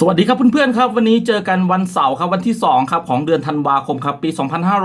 สวัสดีครับเพื่อนๆครับวันนี้เจอกันวันเสาร์ครับวันที่2ครับของเดือนธันวาคมครับปี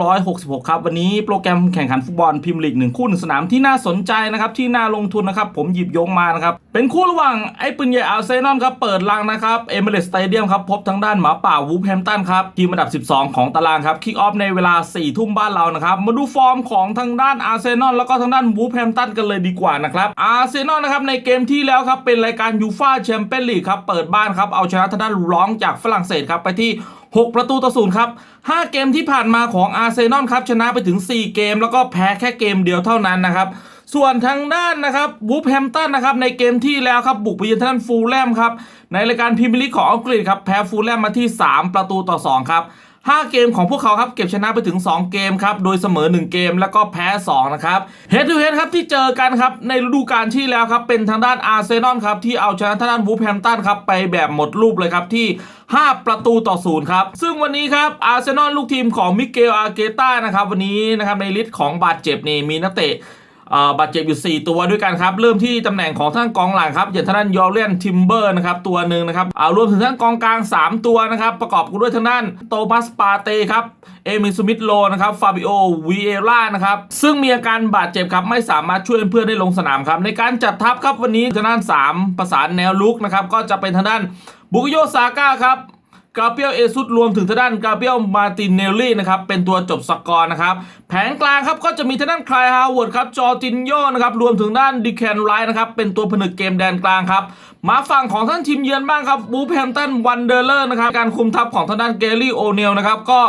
2566 ครับวันนี้โปรแกรมแข่งขันฟุตบอลพรีเมียร์ลีกหนึ่งคู่หนึ่งสนามที่น่าสนใจนะครับที่น่าลงทุนนะครับผมหยิบยกมานะครับเป็นคู่ระหว่างไอ้ปืนใหญ่อาร์เซนอลครับเปิดรังนะครับเอเมเรสสเตเดียมครับพบทางด้านหมาป่าวูฟแฮมตันครับทีมอันดับ 12 ของตารางครับคิกออฟในเวลา 4 ทุ่มบ้านเรานะครับมาดูฟอร์มของทางด้านอาร์เซนอลแล้วก็ทางด้านวูฟแฮมตันกันเลยดีกว่านะครับอาร์เซนอลนะครับในเกมที่แล้วครับเป็นรายการยูฟ่าแชมเปี้ยนลีกครับเปิดบ้านครับเอาชนะทางด้านร้องจากฝรั่งเศสครับไปที่ 6 ประตูต่อศูนย์ครับ 5 เกมที่ผ่านมาของอาร์เซนอลครับชนะไปถึง 4 เกม แล้วก็แพ้แค่เกมเดียวเท่านั้นนะครับส่วนทางด้านนะครับวูฟแฮมตันนะครับในเกมที่แล้วครับบุกไปเยือนทางด้านฟูลแลมครับในรายการพรีเมียร์ลีกของอังกฤษครับแพ้ฟูลแลมมาที่ 3 ประตูต่อ 2 ครับ 5 เกมของพวกเขาครับเก็บชนะไปถึง 2 เกมครับโดยเสมอ 1 เกมแล้วก็แพ้ 2 นะครับเฮดทูเฮดครับที่เจอกันครับในฤดูกาลที่แล้วครับเป็นทางด้านอาร์เซนอลครับที่เอาชนะทางด้านวูฟแฮมตันครับไปแบบหมดรูปเลยครับที่ 5 ประตูต่อศูนย์ครับซึ่งวันนี้ครับอาร์เซนอลลูกทีมของมิเกลอาร์เกต้านะครับวันนี้นะครับในลิสต์ของบาดเจ็บนี่มีนักเตะ บาดเจ็บอยู่ 4 ตัวด้วยกันครับ เริ่มที่ตำแหน่งของท่านกองหลังครับอย่างท่านยอร์เลียนทิมเบอร์นะครับตัวหนึ่งนะครับเอารวมถึงท่านกองกลาง 3 ตัวนะครับประกอบกันด้วยทางด้านโตมัสปาเต้ครับเอมิสมิธโลนะครับฟาบิโอวีเอร่านะครับซึ่งมีอาการบาดเจ็บครับไม่สามารถช่วยเพื่อนได้ลงสนามครับในการจัดทัพครับวันนี้ท่างด้าน3ประสานแนวลุกนะครับก็จะเป็นทางด้านบุกโยซาก้าครับ กาเปียลเอซุดรวมถึงทางด้านกาเปียลมาตินเนลลี่นะครับเป็นตัวจบสกอร์นะครับแผงกลางครับก็จะมีทางด้านคลายฮาวเวิร์ดครับจอร์จินโยนะครับรวมถึงด้านดิแคนไรท์นะครับเป็นตัวผนึกเกมแดนกลางครับมาฝั่งของท่านทีมเยือนบ้างครับบูแฮมตันวันเดอร์เลอร์นะครับการคุมทัพของทางด้านเกลลี่โอเนลนะครับก็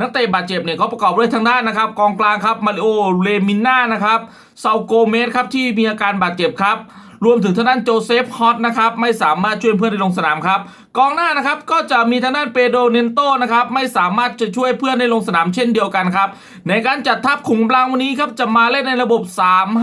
นักเตะบาดเจ็บเนี่ยเขาประกอบด้วยทางด้านนะครับกองกลางครับมาริโอเลมิน่านะครับเซาโกเมสครับที่มีอาการบาดเจ็บครับ รวมถึงทางด้านโจเซฟฮอตนะครับไม่สามารถช่วยเพื่อนได้ลงสนามครับกองหน้านะครับก็จะมีทางด้านเปโดเนนโตนะครับไม่สามารถจะช่วยเพื่อนได้ลงสนามเช่นเดียวกันครับในการจัดทัพขุมกำลังวันนี้ครับจะมาเล่นในระบบ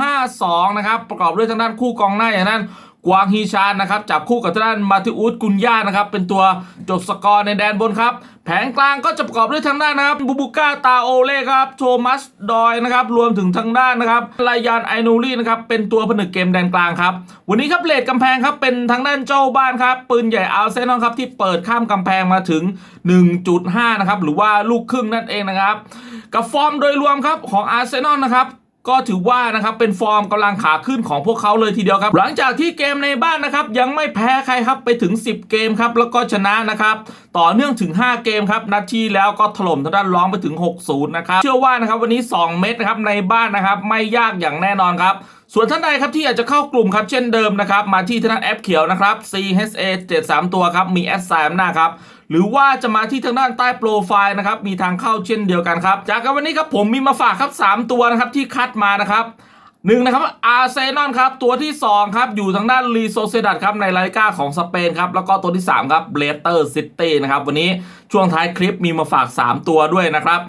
3-5-2 นะครับประกอบด้วยทางด้านคู่กองหน้าอย่างนั้น กวางฮีชานนะครับจับคู่กับทางด้านมาติอุสกุนย่านะครับเป็นตัวจบสกอร์ในแดนบนครับ แผงกลางก็จะประกอบด้วยทางด้านนะครับบูบูก้าตาโอเล่ครับโทมัสดอยนะครับรวมถึงทางด้านนะครับลายานไอนูรี่นะครับเป็นตัวผนึกเกมแดนกลางครับวันนี้ครับเลดกำแพงครับเป็นทางด้านเจ้าบ้านครับปืนใหญ่อาร์เซนอลครับที่เปิดข้ามกำแพงมาถึง 1.5 นะครับหรือว่าลูกครึ่งนั่นเองนะครับกับฟอร์มโดยรวมครับของอาร์เซนอลนะครับ ก็ถือว่านะครับเป็นฟอร์มกำลังขาขึ้นของพวกเขาเลยทีเดียวครับ หลังจากที่เกมในบ้านนะครับยังไม่แพ้ใครครับไปถึง 10 เกมครับแล้วก็ชนะนะครับต่อเนื่องถึง 5 เกมครับนัดที่แล้วก็ถล่มทางด้านร้องไปถึง 6-0 นะครับ เชื่อว่านะครับวันนี้ 2 เม็ดนะครับในบ้านนะครับไม่ยากอย่างแน่นอนครับส่วนท่านใดครับที่อยากจะเข้ากลุ่มครับเช่นเดิมนะครับมาที่ทางด้าแอปเขียวนะครับ CHA 73 ตัวครับมีแอดไซน์หน้าครับ หรือว่าจะมาที่ทางด้านใต้โปรไฟล์นะครับมีทางเข้าเช่นเดียวกันครับ จากกันวันนี้ครับผมมีมาฝากครับ 3 ตัวนะครับที่คัดมานะครับหนึ่งนะครับอาร์เซนอลครับตัวที่ 2 ครับ อยู่ทางด้านรีโซเซดัตครับในลาลิก้าของสเปนครับ แล้วก็ตัวที่ 3 ครับเบลเตอร์ซิตี้นะครับ วันนี้ช่วงท้ายคลิปมีมาฝาก 3 ตัวด้วยนะครับ